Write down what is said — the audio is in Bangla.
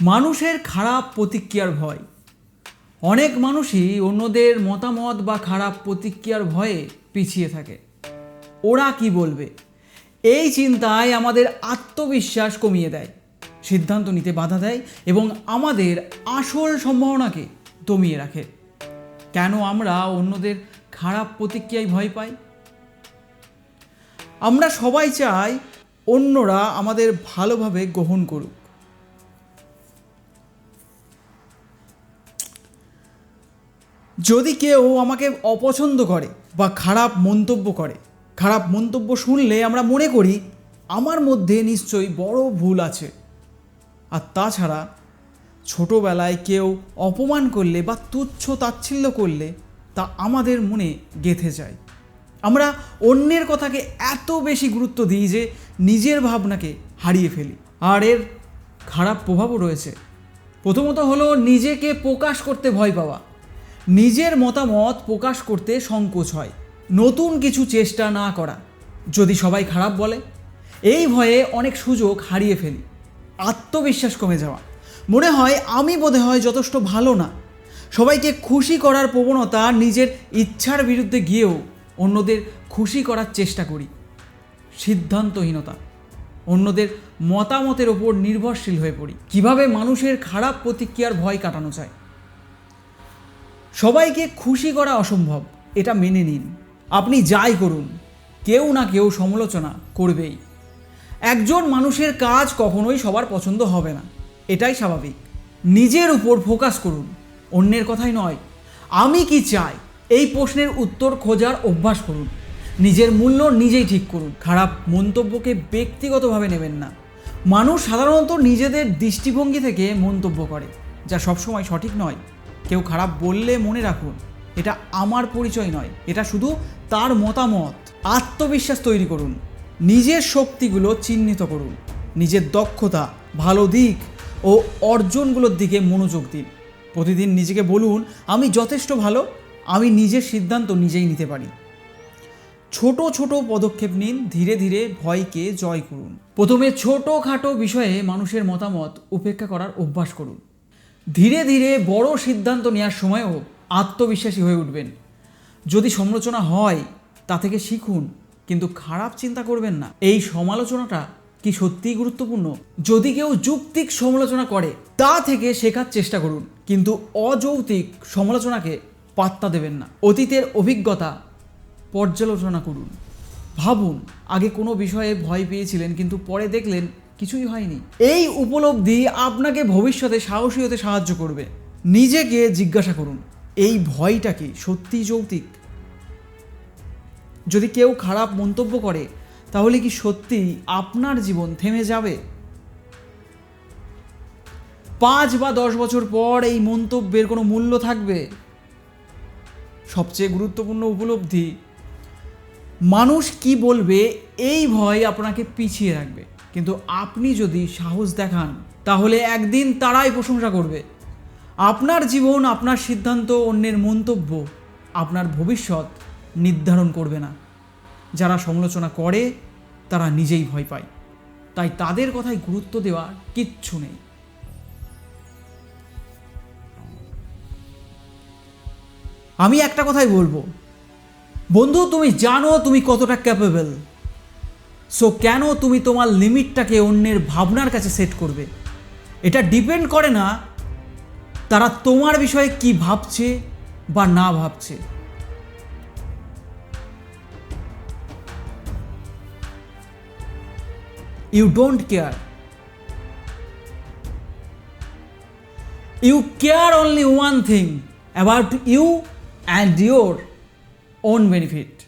মানুষের খারাপ প্রতিক্রিয়ার ভয়। অনেক মানুষই অন্যদের মতামত বা খারাপ প্রতিক্রিয়ার ভয়ে পিছিয়ে থাকে। ওরা কি বলবে? এই চিন্তায় আমাদের আত্মবিশ্বাস কমিয়ে দেয়, সিদ্ধান্ত নিতে বাধা দেয় এবং আমাদের আসল সম্ভাবনাকে দমিয়ে রাখে। কেন আমরা অন্যদের খারাপ প্রতিক্রিয়ায় ভয় পাই? আমরা সবাই চাই অন্যরা আমাদের ভালোভাবে গ্রহণ করুক। যদি কেউ আমাকে অপছন্দ করে বা খারাপ মন্তব্য করে, খারাপ মন্তব্য শুনলে আমরা মনে করি আমার মধ্যে নিশ্চয়ই বড় ভুল আছে। আর তাছাড়া ছোটোবেলায় কেউ অপমান করলে বা তুচ্ছ তাচ্ছিল্য করলে তা আমাদের মনে গেঁথে যায়। আমরা অন্যের কথাকে এত বেশি গুরুত্ব দিই যে নিজের ভাবনাকে হারিয়ে ফেলি। আর এর খারাপ প্রভাবও রয়েছে। প্রথমত হলো নিজেকে প্রকাশ করতে ভয় পাওয়া। নিজের মতামত প্রকাশ করতে সংকোচ হয়। নতুন কিছু চেষ্টা না করা, যদি সবাই খারাপ বলে, এই ভয়ে অনেক সুযোগ হারিয়ে ফেলি। আত্মবিশ্বাস কমে যাওয়া। মনে হয় আমি বোধ হয় যথেষ্ট ভালো না। সবাইকে খুশি করার প্রবণতা নিজের ইচ্ছার বিরুদ্ধে গিয়েও অন্যদের খুশি করার চেষ্টা করি। সিদ্ধান্তহীনতা। অন্যদের মতামতের ওপর নির্ভরশীল হয়ে পড়ি। কীভাবে মানুষের খারাপ প্রতিক্রিয়ার ভয় কাটানো যায়? সবাইকে খুশি করা অসম্ভব, এটা মেনে নিন। আপনি যাই করুন, কেউ না কেউ সমালোচনা করবেই। একজন মানুষের কাজ কখনোই সবার পছন্দ হবে না, এটাই স্বাভাবিক। নিজের উপর ফোকাস করুন, অন্যের কথাই নয়, আমি কি চাই, এই প্রশ্নের উত্তর খোঁজার অভ্যাস করুন। নিজের মূল্য নিজেই ঠিক করুন, খারাপ মন্তব্যকে ব্যক্তিগতভাবে নেবেন না। মানুষ সাধারণত নিজেদের দৃষ্টিভঙ্গি থেকে মন্তব্য করে, যা সবসময় সঠিক নয়। কেউ খারাপ বললে মনে রাখুন, এটা আমার পরিচয় নয়, এটা শুধু তার মতামত। আত্মবিশ্বাস তৈরি করুন, নিজের শক্তিগুলো চিহ্নিত করুন, নিজের দক্ষতা, ভালো দিক ও অর্জনগুলোর দিকে মনোযোগ দিন। প্রতিদিন নিজেকে বলুন, আমি যথেষ্ট ভালো, আমি নিজের সিদ্ধান্ত নিজেই নিতে পারি। ছোট ছোট পদক্ষেপ নিন, ধীরে ধীরে ভয়কে জয় করুন। প্রথমে ছোটোখাটো বিষয়ে মানুষের মতামত উপেক্ষা করার অভ্যাস করুন। ধীরে ধীরে বড় সিদ্ধান্ত নেওয়ার সময়ও আত্মবিশ্বাসী হয়ে উঠবেন। যদি সমালোচনা হয়, তা থেকে শিখুন, কিন্তু খারাপ চিন্তা করবেন না। এই সমালোচনাটা কি সত্যিই গুরুত্বপূর্ণ? যদি কেউ যৌক্তিক সমালোচনা করে, তা থেকে শেখার চেষ্টা করুন, কিন্তু অযৌক্তিক সমালোচনাকে পাত্তা দেবেন না। অতীতের অভিজ্ঞতা পর্যালোচনা করুন। ভাবুন, আগে কোনো বিষয়ে ভয় পেয়েছিলেন, কিন্তু পরে দেখলেন কিছুই হয়নি। এই উপলব্ধি আপনাকে ভবিষ্যতে সাহসী হতে সাহায্য করবে। নিজেকে জিজ্ঞাসা করুন, এই ভয়টা কি সত্যিই যৌক্তিক? যদি কেউ খারাপ মন্তব্য করে, তাহলে কি সত্যি আপনার জীবন থেমে যাবে? পাঁচ বা দশ বছর পর এই মন্তব্যের কোনো মূল্য থাকবে? সবচেয়ে গুরুত্বপূর্ণ উপলব্ধি, মানুষ কি বলবে, এই ভয় আপনাকে পিছিয়ে রাখবে। কিন্তু আপনি যদি সাহস দেখান, তাহলে একদিন তারাই প্রশংসা করবে। আপনার জীবন, আপনার সিদ্ধান্ত, অন্যের মন্তব্য, আপনার ভবিষ্যৎ নির্ধারণ করবে না। যারা সমালোচনা করে, তারা নিজেই ভয় পায়। তাই তাদের কথায় গুরুত্ব দেওয়ার কিচ্ছু নেই। আমি একটা কথাই বলব। বন্ধু, তুমি জানো তুমি কতটা ক্যাপেবল সো কেন তুমি তোমার লিমিটটাকে অন্যের ভাবনার কাছে সেট করবে? এটা ডিপেন্ড করে না তারা তোমার বিষয়ে কি ভাবছে বা না ভাবছে। You don't care you care only one thing about you and your own benefit